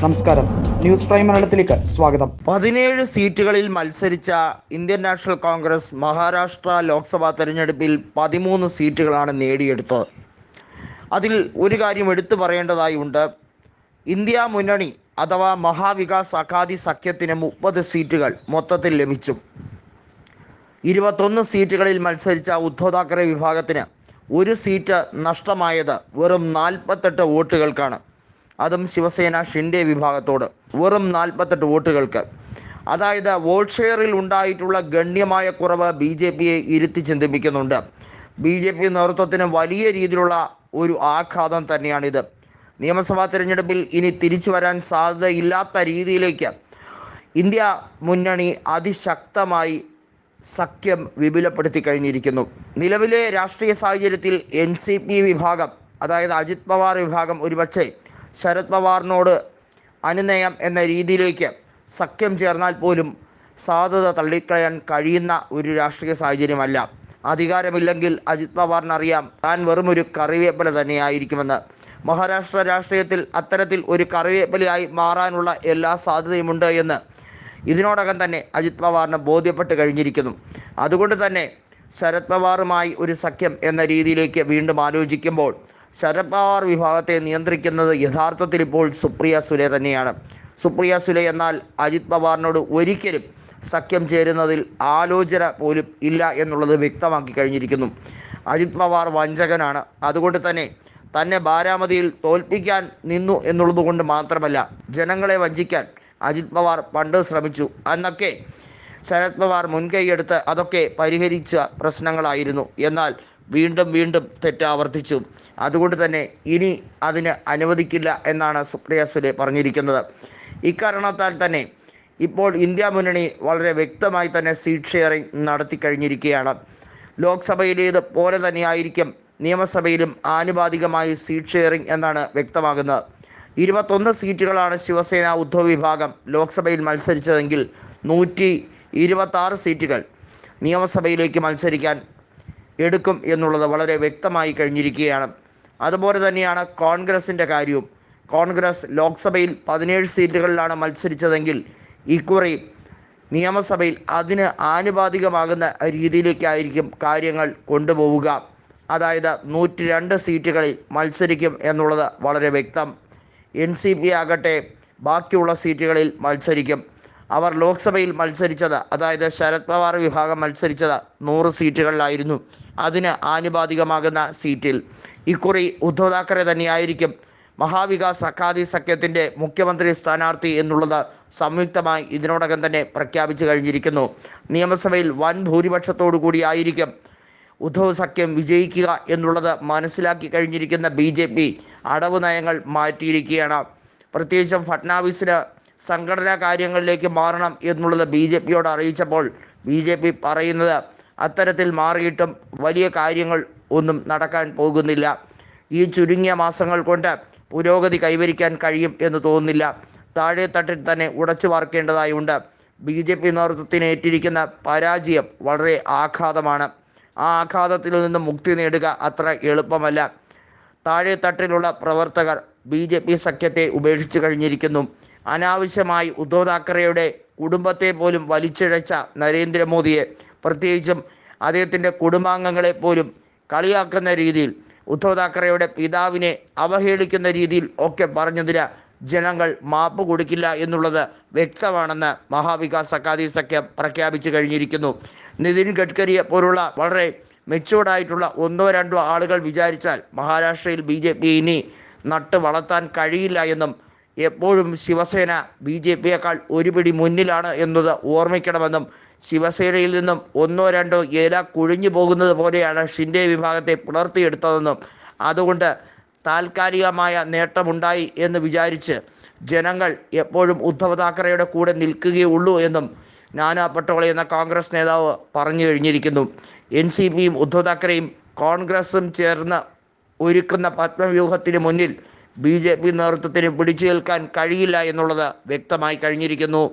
നമസ്കാരം. News prime മലയാളത്തിലേക്ക് സ്വാഗതം. പതിനേഴ് സീറ്റുകളിൽ മത്സരിച്ച Indian National Congress Maharashtra Lok Sabha തെരഞ്ഞെടുപ്പിൽ പതിമൂന്ന് സീറ്റുകളാണ് നേടിയെടുത്തത്. അതിൽ ഒരു കാര്യം എടുത്തു പറയേണ്ടതായി ഉണ്ട്. ഇന്ത്യ മുന്നണി അഥവാ മഹാവികാസ് അഖാദി സഖ്യത്തിന് മുപ്പത് സീറ്റുകൾ മൊത്തത്തിൽ ലഭിച്ചു. ഇരുപത്തൊന്ന് സീറ്റുകളിൽ മത്സരിച്ച ഉദ്ധവ് താക്കറെ വിഭാഗത്തിന് ഒരു സീറ്റ് നഷ്ടമായത് വെറും നാൽപ്പത്തെട്ട് വോട്ടുകൾക്കാണ്. അതും ശിവസേന ഷിൻഡെ വിഭാഗത്തോട് വെറും നാൽപ്പത്തെട്ട് വോട്ടുകൾക്ക്. അതായത് വോട്ട് ഷെയറിൽ ഉണ്ടായിട്ടുള്ള ഗണ്യമായ കുറവ് ബി ജെ പിയെ ഇരുത്തി ചിന്തിപ്പിക്കുന്നുണ്ട്. ബി ജെ പി നേതൃത്വത്തിന് വലിയ രീതിയിലുള്ള ഒരു ആഘാതം തന്നെയാണിത്. നിയമസഭാ തിരഞ്ഞെടുപ്പിൽ ഇനി തിരിച്ചു വരാൻ സാധ്യതയില്ലാത്ത രീതിയിലേക്ക് ഇന്ത്യ മുന്നണി അതിശക്തമായി സഖ്യം വിപുലപ്പെടുത്തി കഴിഞ്ഞിരിക്കുന്നു. നിലവിലെ രാഷ്ട്രീയ സാഹചര്യത്തിൽ എൻ സി പി വിഭാഗം അതായത് അജിത് പവാർ വിഭാഗം ഒരുപക്ഷെ ശരത് പവാറിനോട് അനുനയം എന്ന രീതിയിലേക്ക് സഖ്യം ചേർന്നാൽ പോലും സാധ്യത തള്ളിക്കളയാൻ കഴിയുന്ന ഒരു രാഷ്ട്രീയ സാഹചര്യമല്ല. അധികാരമില്ലെങ്കിൽ അജിത് പവാറിനറിയാം താൻ വെറും ഒരു കറിവേപ്പില തന്നെയായിരിക്കുമെന്ന്. മഹാരാഷ്ട്ര രാഷ്ട്രീയത്തിൽ അത്തരത്തിൽ ഒരു കറിവേപ്പിലയായി മാറാനുള്ള എല്ലാ സാധ്യതയുമുണ്ട് എന്ന് ഇതിനോടകം തന്നെ അജിത് പവാറിന് ബോധ്യപ്പെട്ട് കഴിഞ്ഞിരിക്കുന്നു. അതുകൊണ്ട് തന്നെ ശരത് പവാറുമായി ഒരു സഖ്യം എന്ന രീതിയിലേക്ക് വീണ്ടും ആലോചിക്കുമ്പോൾ ശരത് പവാർ വിഭാഗത്തെ നിയന്ത്രിക്കുന്നത് യഥാർത്ഥത്തിൽ ഇപ്പോൾ സുപ്രിയ സുലെ തന്നെയാണ്. സുപ്രിയ സുലെ എന്നാൽ അജിത് പവാറിനോട് ഒരിക്കലും സഖ്യം ചേരുന്നതിൽ ആലോചന പോലും ഇല്ല എന്നുള്ളത് വ്യക്തമാക്കി കഴിഞ്ഞിരിക്കുന്നു. അജിത് പവാർ വഞ്ചകനാണ്. അതുകൊണ്ട് തന്നെ തന്നെ ബാരാമതിയിൽ തോൽപ്പിക്കാൻ നിന്നു എന്നുള്ളത് കൊണ്ട് മാത്രമല്ല ജനങ്ങളെ വഞ്ചിക്കാൻ അജിത് പവാർ പണ്ട് ശ്രമിച്ചു. അന്നൊക്കെ ശരത് പവാർ മുൻകൈയെടുത്ത് അതൊക്കെ പരിഹരിച്ച പ്രശ്നങ്ങളായിരുന്നു. എന്നാൽ വീണ്ടും വീണ്ടും തെറ്റാവർത്തിച്ചു അതുകൊണ്ട് തന്നെ ഇനി അതിന് അനുവദിക്കില്ല എന്നാണ് സുപ്രിയ സുലെ പറഞ്ഞിരിക്കുന്നത്. ഇക്കാരണത്താൽ തന്നെ ഇപ്പോൾ ഇന്ത്യ മുന്നണി വളരെ വ്യക്തമായി തന്നെ സീറ്റ് ഷെയറിംഗ് നടത്തി കഴിഞ്ഞിരിക്കുകയാണ്. ലോക്സഭയിലേത് പോലെ തന്നെയായിരിക്കും നിയമസഭയിലും ആനുപാതികമായി സീറ്റ് ഷെയറിംഗ് എന്നാണ് വ്യക്തമാകുന്നത്. ഇരുപത്തൊന്ന് സീറ്റുകളാണ് ശിവസേന ഉദ്ധവ് വിഭാഗം ലോക്സഭയിൽ മത്സരിച്ചതെങ്കിൽ നൂറ്റി ഇരുപത്താറ് സീറ്റുകൾ നിയമസഭയിലേക്ക് മത്സരിക്കാൻ എടുക്കും എന്നുള്ളത് വളരെ വ്യക്തമായി കഴിഞ്ഞിരിക്കുകയാണ്. അതുപോലെ തന്നെയാണ് കോൺഗ്രസിന്റെ കാര്യവും. കോൺഗ്രസ് ലോക്സഭയിൽ പതിനേഴ് സീറ്റുകളിലാണ് മത്സരിച്ചതെങ്കിൽ ഇക്കുറി നിയമസഭയിൽ അതിന് ആനുപാതികമാകുന്ന രീതിയിലേക്കായിരിക്കും കാര്യങ്ങൾ കൊണ്ടുപോവുക. അതായത് നൂറ്റി രണ്ട് സീറ്റുകളിൽ മത്സരിക്കും എന്നുള്ളത് വളരെ വ്യക്തം. എൻ സി പി ആകട്ടെ ബാക്കിയുള്ള സീറ്റുകളിൽ മത്സരിക്കും. അവർ ലോക്സഭയിൽ മത്സരിച്ചത്. അതായത് ശരത് പവാർ വിഭാഗം മത്സരിച്ചത് നൂറ് സീറ്റുകളിലായിരുന്നു. അതിന് ആനുപാതികമാകുന്ന സീറ്റിൽ ഇക്കുറി ഉദ്ധവ് താക്കറെ തന്നെയായിരിക്കും മഹാവികാസ് അക്കാദി സഖ്യത്തിന്റെ മുഖ്യമന്ത്രി സ്ഥാനാർത്ഥി എന്നുള്ളത് സംയുക്തമായി ഇതിനോടകം തന്നെ പ്രഖ്യാപിച്ചു കഴിഞ്ഞിരിക്കുന്നു. നിയമസഭയിൽ വൻ ഭൂരിപക്ഷത്തോടു കൂടിയായിരിക്കും ഉദ്ധവ് സഖ്യം വിജയിക്കുക എന്നുള്ളത് മനസ്സിലാക്കി കഴിഞ്ഞിരിക്കുന്ന ബി ജെ പി അടവ് നയങ്ങൾ മാറ്റിയിരിക്കുകയാണ്. പ്രത്യേകിച്ചും ഫട്നാവിസിന് സംഘടനാ കാര്യങ്ങളിലേക്ക് മാറണം എന്നുള്ളത് ബി ജെ പിയോട് അറിയിച്ചപ്പോൾ ബി ജെ പി പറയുന്നത് അത്തരത്തിൽ മാറിയിട്ടും വലിയ കാര്യങ്ങൾ ഒന്നും നടക്കാൻ പോകുന്നില്ല. ഈ ചുരുങ്ങിയ മാസങ്ങൾ കൊണ്ട് പുരോഗതി കൈവരിക്കാൻ കഴിയും എന്ന് തോന്നുന്നില്ല. താഴെ തട്ടിൽ തന്നെ ഉടച്ചു വാർക്കേണ്ടതായുണ്ട് ബി ജെ പി നേതൃത്വത്തിന് ഏറ്റിരിക്കുന്ന പരാജയം വളരെ ആഘാതമാണ്. ആ ആഘാതത്തിൽ നിന്ന് മുക്തി നേടുക അത്ര എളുപ്പമല്ല. താഴെ തട്ടിലുള്ള പ്രവർത്തകർ ബി ജെ പി സഖ്യത്തെ ഉപേക്ഷിച്ചു കഴിഞ്ഞിരിക്കുന്നു. അനാവശ്യമായി ഉദ്ധവ് താക്കറെയുടെ കുടുംബത്തെ പോലും വലിച്ചിഴച്ച നരേന്ദ്രമോദിയെ. പ്രത്യേകിച്ചും അദ്ദേഹത്തിന്റെ കുടുംബാംഗങ്ങളെ പോലും കളിയാക്കുന്ന രീതിയിൽ ഉദ്ധവ് താക്കറെയുടെ പിതാവിനെ അവഹേളിക്കുന്ന രീതിയിൽ ഒക്കെ പറഞ്ഞതിന് ജനങ്ങൾ മാപ്പ് കൊടുക്കില്ല എന്നുള്ളത് വ്യക്തമാണെന്ന് മഹാവികാസ് അക്കാദി സഖ്യം പ്രഖ്യാപിച്ചു കഴിഞ്ഞിരിക്കുന്നു. നിതിൻ ഗഡ്കരിയെ പോലുള്ള വളരെ മെച്ചൂർഡായിട്ടുള്ള ഒന്നോ രണ്ടോ ആളുകൾ വിചാരിച്ചാൽ മഹാരാഷ്ട്രയിൽ ബി ഇനി നട്ട് വളർത്താൻ കഴിയില്ല എന്നും എപ്പോഴും ശിവസേന ബി ജെ പിയേക്കാൾ ഒരുപിടി മുന്നിലാണ് എന്നത് ഓർമ്മിക്കണമെന്നും ശിവസേനയിൽ നിന്നും ഒന്നോ രണ്ടോ ഏല കുഴിഞ്ഞു പോകുന്നത് പോലെയാണ് ഷിൻഡെ വിഭാഗത്തെ പുലർത്തിയെടുത്തതെന്നും അതുകൊണ്ട് താൽക്കാലികമായ നേട്ടമുണ്ടായി എന്ന് വിചാരിച്ച് ജനങ്ങൾ എപ്പോഴും ഉദ്ധവ് താക്കറെയുടെ കൂടെ നിൽക്കുകയുള്ളൂ എന്നും നാനാ പട്ടോളെ എന്ന കോൺഗ്രസ് നേതാവ് പറഞ്ഞു കഴിഞ്ഞിരിക്കുന്നു. എൻ സി പിയും ഉദ്ധവ് താക്കറെയും കോൺഗ്രസും ചേർന്ന് ഒരുക്കുന്ന പത്മവ്യൂഹത്തിന് മുന്നിൽ ബി ജെ പി നേതൃത്വത്തിന് പിടിച്ചു നിൽക്കാൻ കഴിയില്ല എന്നുള്ളത് വ്യക്തമായി കഴിഞ്ഞിരിക്കുന്നു.